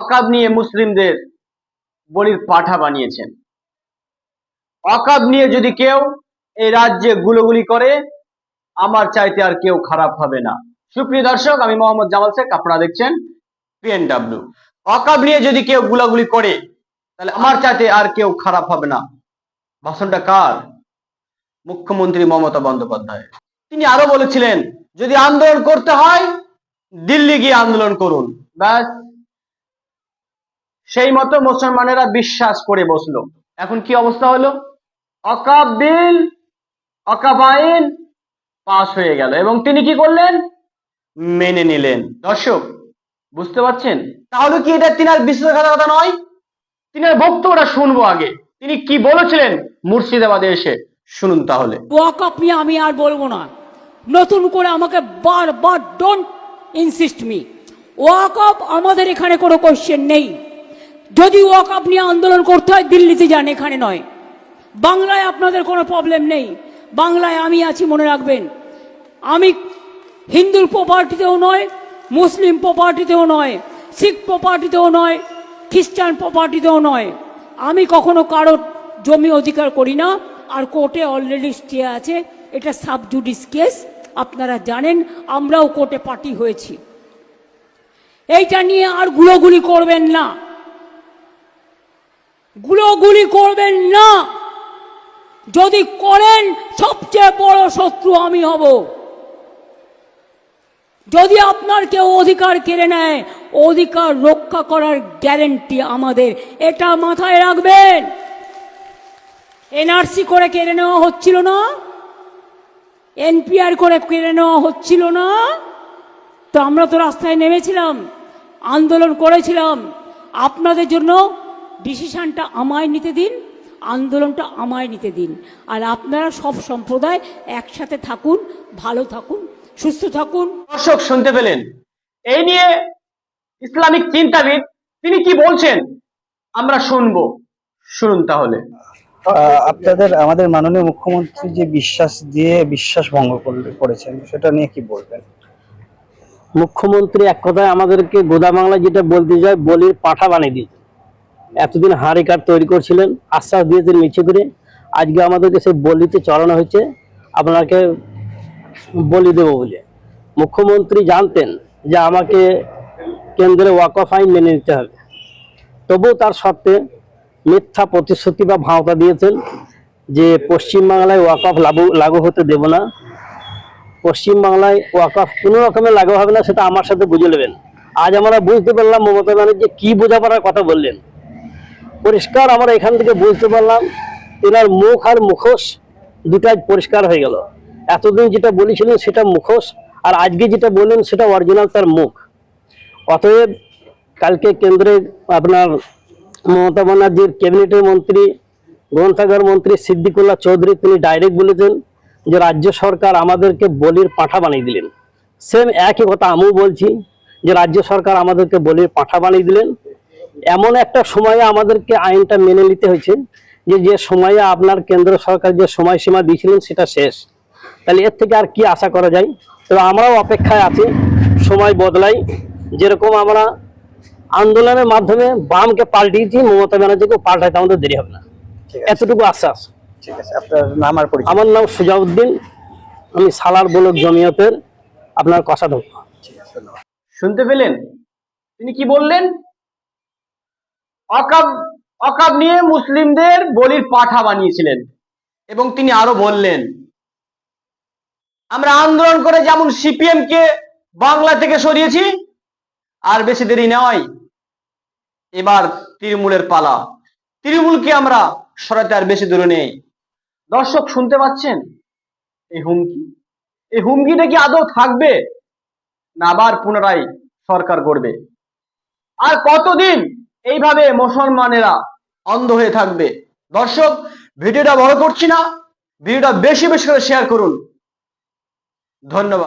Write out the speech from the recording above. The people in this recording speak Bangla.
অকাব নিয়ে মুসলিমদের বলির পাঠা বানিয়েছেন। অকাব নিয়ে যদি কেউ এই রাজ্যে গুলোগুলি করে, আমার চাইতে আর কেউ খারাপ হবে না। সুপ্রিয় দর্শক, আমি মোহাম্মদ জামাল শেখ, আপনারা দেখছেন পিএনডাব্লিউ অকাব নিয়ে যদি কেউ গুলাগুলি করে, তাহলে আমার চাইতে আর কেউ খারাপ হবে না। ভাষণটা কার? মুখ্যমন্ত্রী মমতা বন্দ্যোপাধ্যায় তিনি আরও বলেছিলেন, যদি আন্দোলন করতে হয়, দিল্লি গিয়ে আন্দোলন করুন। ব্যাস। সেই মতো মুসলমানেরা বিশ্বাস করে বসল। এখন কি অবস্থা হলো? অকাব বিল, অকাব আইন পাশ হয়ে গেল। এবং তিনি কি করলেন? মেনে নিলেন। দর্শক, বুঝতে পারছেন? তাহলে কি এটা তিনার বিশ্বাসঘাতকতা নয়? তিনার বক্তব্যটা শুনব আগে। তিনি কি বলেছিলেন? মুর্শিদাবাদে এসে। শুনুন তাহলে। ওয়াকআপ নিয়ে আমি আর বলব না। নতুন করে আমাকে বারবার ডোন্ট ইনসিস্ট মি ওয়াকআপ আমাদের এখানে কোনো কোশ্চেন নেই। যদি ওয়াকআপ নিয়ে আন্দোলন করতে হয়, দিল্লিতে যান, এখানে নয়। বাংলায় আপনাদের কোনো প্রবলেম নেই। বাংলায় আমি আছি, মনে রাখবেন। আমি হিন্দুর প্রপার্টিতেও নয়, মুসলিম প্রপার্টিতেও নয়, শিখ প্রপার্টিতেও নয়, খ্রিস্টান প্রপার্টিতেও নয়। আমি কখনো কারোর জমি অধিকার করি না, আর কোর্টে অলরেডি স্টে আছে। এটা সাবজুডিস কেস আপনারা জানেন, আমরাও কোর্টে পার্টি হয়েছি। এইটা নিয়ে আর গুলোগুলি করবেন না। গুলোগুলি করবেন না। যদি করেন, সবচেয়ে বড় শত্রু আমি হব। যদি আপনার কেউ অধিকার কেড়ে নেয়, অধিকার রক্ষা করার গ্যারেন্টি আমাদের, এটা মাথায় রাখবেন। এনআরসি করে কেড়ে নেওয়া হচ্ছিল না। এনপিআর করে কেড়ে নেওয়া হচ্ছিল না। তো আমরা তো রাস্তায় নেমেছিলাম, আন্দোলন করেছিলাম। আপনাদের জন্য ডিসিশনটা আমায় নিতে দিন আন্দোলনটা আমায় নিতে দিন। আর আপনারা সব সম্প্রদায় একসাথে থাকুন ভালো থাকুন সুস্থ থাকুন। দর্শক শুনতে পেলেন। এই নিয়ে ইসলামিক চিন্তাবিদ তিনি কি বলছেন? আমরা শুনব। শুনুন তাহলে। আপনাদের আমাদের মাননীয় মুখ্যমন্ত্রী যে বিশ্বাস দিয়ে বিশ্বাস ভঙ্গ করলে- করেছেন সেটা নিয়ে কি বলবেন? মুখ্যমন্ত্রী এক কথায় আমাদেরকে গোদা বাংলা যেটা বলতে যায় বলির পাঠা বানিয়ে দিয়েছে। এতদিন হাঁড়ি কাঠ তৈরি করছিলেন, আশ্বাস দিয়েছেন মিছে করে আজকে আমাদেরকে সেই বলিতে চড়ানো হয়েছে। আপনাকে বলি দেব বলে। মুখ্যমন্ত্রী জানতেন যে আমাকে কেন্দ্রে ওয়াকফ আইন মেনে নিতে হবে। তবুও তার সত্ত্বে মিথ্যা প্রতিশ্রুতি বা ভাওতা দিয়েছেন যে পশ্চিমবাংলায় ওয়াকফ লাগু লাগু হতে দেব না। পশ্চিমবাংলায় ওয়াকফ কোনো রকমের লাগু হবে না, সেটা আমার সাথে বুঝে নেবেন। আজ আমরা বুঝতে পারলাম মমতা ব্যানার্জি কি বোঝাপড়ার কথা বললেন। পরিষ্কার আমরা এখান থেকে বুঝতে পারলাম, এনার মুখ আর মুখোশ দুটাই পরিষ্কার হয়ে গেল। এতদিন যেটা বলেছিলেন সেটা মুখোশ, আর আজকে যেটা বললেন সেটা অরিজিনাল তার মুখ। অতএব কালকে কেন্দ্রে আপনার মমতা ব্যানার্জির ক্যাবিনেটের মন্ত্রী, গ্রন্থাগার মন্ত্রী সিদ্দিকুল্লাহ চৌধুরী, তিনি ডাইরেক্ট বলেছেন যে রাজ্য সরকার আমাদেরকে বলির পাঠা বানিয়ে দিলেন। সেম একই কথা আমিও বলছি যে রাজ্য সরকার আমাদেরকে বলির পাঠা বানিয়ে দিলেন। এমন একটা সময়ে আমাদেরকে আইনটা মেনে নিতে হয়েছে যে যে সময়ে আপনার কেন্দ্র সরকার যে সময়সীমা দিয়েছিলেন সেটা শেষ। তাহলে এর থেকে আর কি আশা করা যায়? তবে আমরাও অপেক্ষায় আছি সময় বদলাই। যেরকম আমরা আন্দোলনের মাধ্যমে বামকে পাল্টিয়েছি মমতা ব্যানার্জিকে পাল্টাইতে আমাদের দেরি হবে না। এতটুকু আশ্বাস ঠিক আছে আপনার নাম আর পরিচয়। আমার নাম সুজাউদ্দিন আমি সালার বলক জমিয়তের আপনার আছে ধন্যবাদ। শুনতে পেলেন? তিনি কি বললেন? অকাব অকাব নিয়ে মুসলিমদের বলির পাঠা বানিয়েছিলেন এবং তিনি আরও বললেন, আমরা আন্দোলন করে যেমন সিপিএম কে বাংলা থেকে সরিয়েছি, আর বেশি দেরি নয়, এবার তৃণমূলের পালা। তৃণমূলকে আমরা সরাতে আর বেশি দূরে নেই। দর্শক, শুনতে পাচ্ছেন? এই হুমকি? এই হুমকিটা কি আদৌ থাকবে? না আবার পুনরায় সরকার করবে আর কতদিন এইভাবে মুসলমানেরা অন্ধ হয়ে থাকবে। দর্শক, ভিডিওটা বড় করছি না, ভিডিওটা বেশি বেশি করে শেয়ার করুন। ধন্যবাদ।